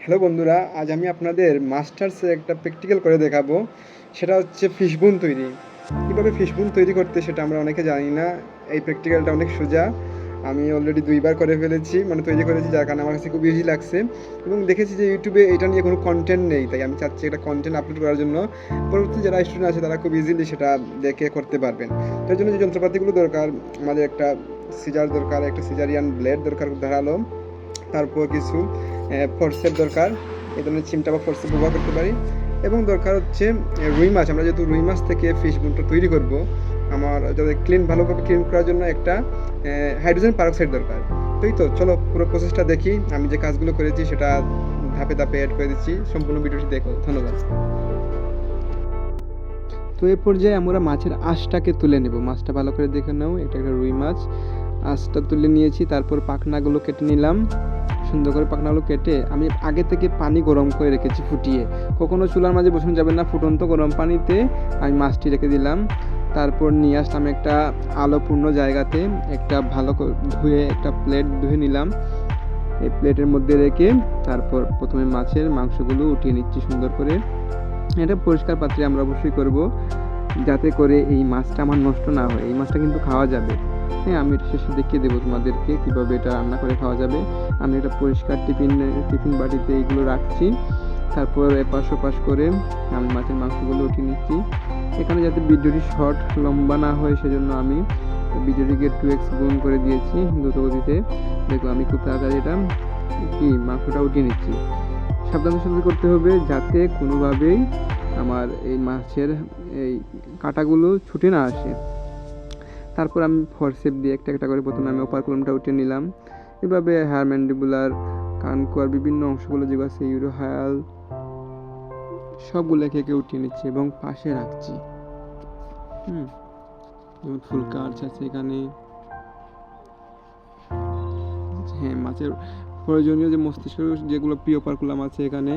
Hello বন্ধুরা, আজ আমি আপনাদের মাস্টার্সের একটা প্র্যাকটিক্যাল করে দেখাবো। সেটা হচ্ছে ফিশবুন তৈরি। কীভাবে ফিশবুন তৈরি করতে সেটা আমরা অনেকে জানি না। এই প্র্যাকটিক্যালটা অনেক সোজা। আমি অলরেডি দুইবার করে ফেলেছি মানে তৈরি করেছি, যার কারণে আমার কাছে খুব ইজি লাগছে। এবং দেখেছি যে ইউটিউবে এটা নিয়ে কোনো কন্টেন্ট নেই, তাই আমি চাচ্ছি একটা কন্টেন্ট আপলোড করার জন্য। পরবর্তী যারা স্টুডেন্ট আছে, তারা খুব ইজিলি সেটা দেখে করতে পারবেন। তার জন্য যে যন্ত্রপাতিগুলো দরকার, আমাদের একটা সিজার দরকার, একটা সিজারিয়ান ব্লেড দরকার ধারালো। তারপর কিছু ফোর্সের দরকার। এই ধরনের চিমটা বা ফোর্সেপ ব্যবহার করতে পারি। এবং দরকার হচ্ছে রুই মাছ। আমরা যেহেতু রুই মাছ থেকে ফিশ বুনটা তৈরি করব, আমার যাতে ক্লিন ভালোভাবে ক্লিন করার জন্য একটা হাইড্রোজেন পারক্সাইড দরকার। তো এই তো, চলো পুরো প্রসেসটা দেখি। আমি যে কাজগুলো করেছি, সেটা ধাপে ধাপে অ্যাড করে দিচ্ছি। সম্পূর্ণ ভিডিওটি দেখো। ধন্যবাদ। তো এই পর্যায়ে আমরা মাছের আঁশটাকে তুলে নেব। মাছটা ভালো করে দেখে নাও। এটা একটা রুই মাছ। আঁশটা তুলে নিয়েছি। তারপর পাখনাগুলো কেটে নিলাম। সুন্দর করে পাখনাগুলো কেটে আমি আগে থেকে পানি গরম করে রেখেছি ফুটিয়ে। কখনো চুলার মাঝে বসানো যাবে না, ফুটন্ত গরম পানিতে আমি মাছটি রেখে দিলাম। তারপর নিয়ে আসলাম একটা আলোপূর্ণ জায়গাতে একটা ভালো ধুয়ে একটা প্লেট ধুয়ে নিলাম। এই প্লেটের মধ্যে রেখে তারপর প্রথমে মাছের মাংসগুলো উঠিয়ে নিচ্ছি সুন্দর করে। এটা পরিষ্কার পাত্রে আমরা অবশ্যই করব, যাতে করে এই মাছটা আমার নষ্ট না হয়। এই মাছটা কিন্তু খাওয়া যাবে। হ্যাঁ আমি এটা শেষে দেখিয়ে দেবো তোমাদেরকে কীভাবে এটা রান্না করে খাওয়া যাবে। আমি এটা পরিষ্কার টিফিন টিফিন বাটিতে এইগুলো রাখছি। তারপর এপাশ ওপাশ করে আমি মাছের মাংসগুলো উঠিয়ে নিচ্ছি। এখানে যাতে ভিডিওটি শর্ট, লম্বা না হয়, সেজন্য আমি ভিডিওটিকে টু এক্স গুণ করে দিয়েছি দ্রুতগতিতে দেখো, আমি খুব তাড়াতাড়ি এটা কি মাংসটা উঠিয়ে নিচ্ছি। সাবধানের সাথে করতে হবে যাতে কোনোভাবেই আমার এই মাছের এই কাঁটাগুলো ছুটে না আসে। তারপর আমি ফরসেপ দিয়ে একটা একটা করে প্রথমে আমি ওপার কলমটা উঠে নিলাম। এভাবে হেয়ার ম্যান্ডিবুলার কানকুয়ার বিভিন্ন অংশগুলো যেগুলো আছে ইউরোহায়াল সবগুলো একে উঠিয়ে নিচ্ছি এবং পাশে রাখছি। হুম, যেমন ফুল কার্চ আছে এখানে। হ্যাঁ মাছের প্রয়োজনীয় যে মস্তিষ্ক, যেগুলো প্রিয় পার্কুলাম আছে এখানে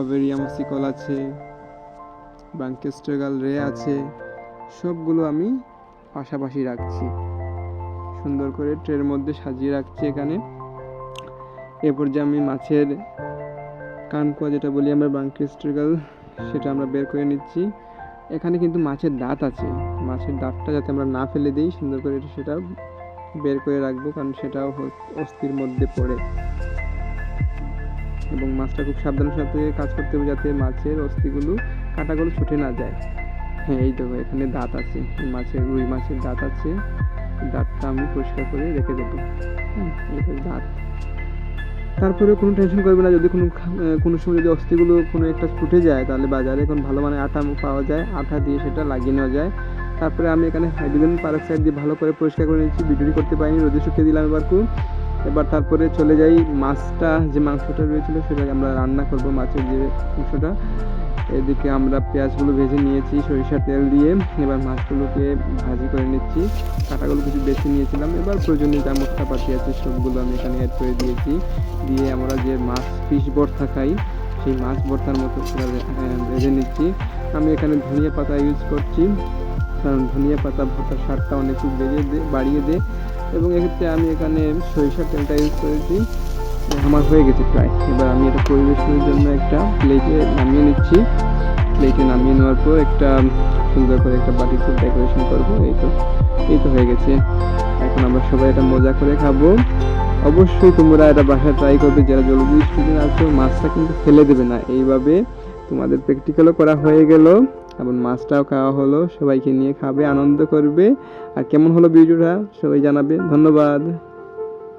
অভেরিয়াম সিকল আছে, ব্রাঙ্কেস্ট্রেগাল রে আছে, সবগুলো আমি পাশাপাশি রাখছি। সুন্দর করে ট্রের মধ্যে সাজিয়ে রাখছি এখানে। এরপর যে আমি মাছের কানকুয়া যেটা বলি আমরা ব্রাঙ্কেস্ট্রেগাল সেটা আমরা বের করে নিচ্ছি। এখানে কিন্তু মাছের দাঁত আছে। মাছের দাঁতটা যাতে আমরা না ফেলে দিই, সুন্দর করে সেটা বের করে রাখব, কারণ সেটাও অস্থির মধ্যে পড়ে। এবং মাছটা খুব সাবধানের সাথে কাজ করতে হবে যাতে মাছের অস্থিগুলো, কাঁটাগুলো ছুটে না যায়। হ্যাঁ এই দেখো, এখানে দাঁত আছে, মাছের, রুই মাছের দাঁত আছে। দাঁতটা আমি পরিষ্কার করে রেখে দেবো। এটা দাঁত। তারপরে কোনো টেনশন করবে না, যদি কোনো কোনো সময় যদি অস্থিগুলো কোনো একটা ছুটে যায়, তাহলে বাজারে এখন ভালো মানে আটা পাওয়া যায়, আটা দিয়ে সেটা লাগিয়ে নেওয়া যায়। তারপরে আমি এখানে হাইড্রোজেন পারক্সাইড দিয়ে ভালো করে পরিষ্কার করে নিচ্ছি ভিডিওটি করতে পারিনি, রোদে শুকিয়ে দিলাম এবার খুব। এবার তারপরে চলে যাই মাছটা, যে মাংসটা রয়েছিল, সেটা আমরা রান্না করব মাছের যে অংশটা এদিকে আমরা পেঁয়াজগুলো ভেজে নিয়েছি, সরিষার তেল দিয়ে। এবার মাছগুলোকে ভাজি করে নিচ্ছি। কাঁটাগুলো কিছু বেছে নিয়েছিলাম। এবার প্রয়োজনীয় যা মশলাপাতি আছে, সবগুলো আমি এখানে অ্যাড করে দিয়েছি। দিয়ে আমরা যে মাছ ফিশ ভর্তা খাই, সেই মাছ ভর্তার মতো ভেজে নিচ্ছি। আমি এখানে ধনিয়া পাতা ইউজ করছি, কারণ ধনিয়া পাতা ভর্তার স্বাদটা অনেক বেড়িয়ে দে, বাড়িয়ে দেয়। এবং এক্ষেত্রে আমি এখানে সরিষার তেলটা ইউজ করেছি। আমার হয়ে গেছে প্রায়। এবার আমি এটা পরিবেশনের জন্য একটা প্লেটে নামিয়ে নিচ্ছি। প্লেটে নামিয়ে নেওয়ার পর একটা সুন্দর করে একটা বাটিতে ডেকোরেশন করব। এই তো এই তো হয়ে গেছে। এখন আমরা সবাই এটা মজা করে খাব। অবশ্যই তোমরা এটা বাসায় ট্রাই করবে। যারা জলদি স্টুডেন্ট আছো, মাছটা কিন্তু ফেলে দেবে না। এইভাবে তোমাদের প্র্যাকটিক্যালও করা হয়ে গেল। এবং মাছটাও খাওয়া হলো। সবাইকে নিয়ে খাবে, আনন্দ করবে। আর কেমন হলো ভিডিওটা সবাই জানাবে। ধন্যবাদ।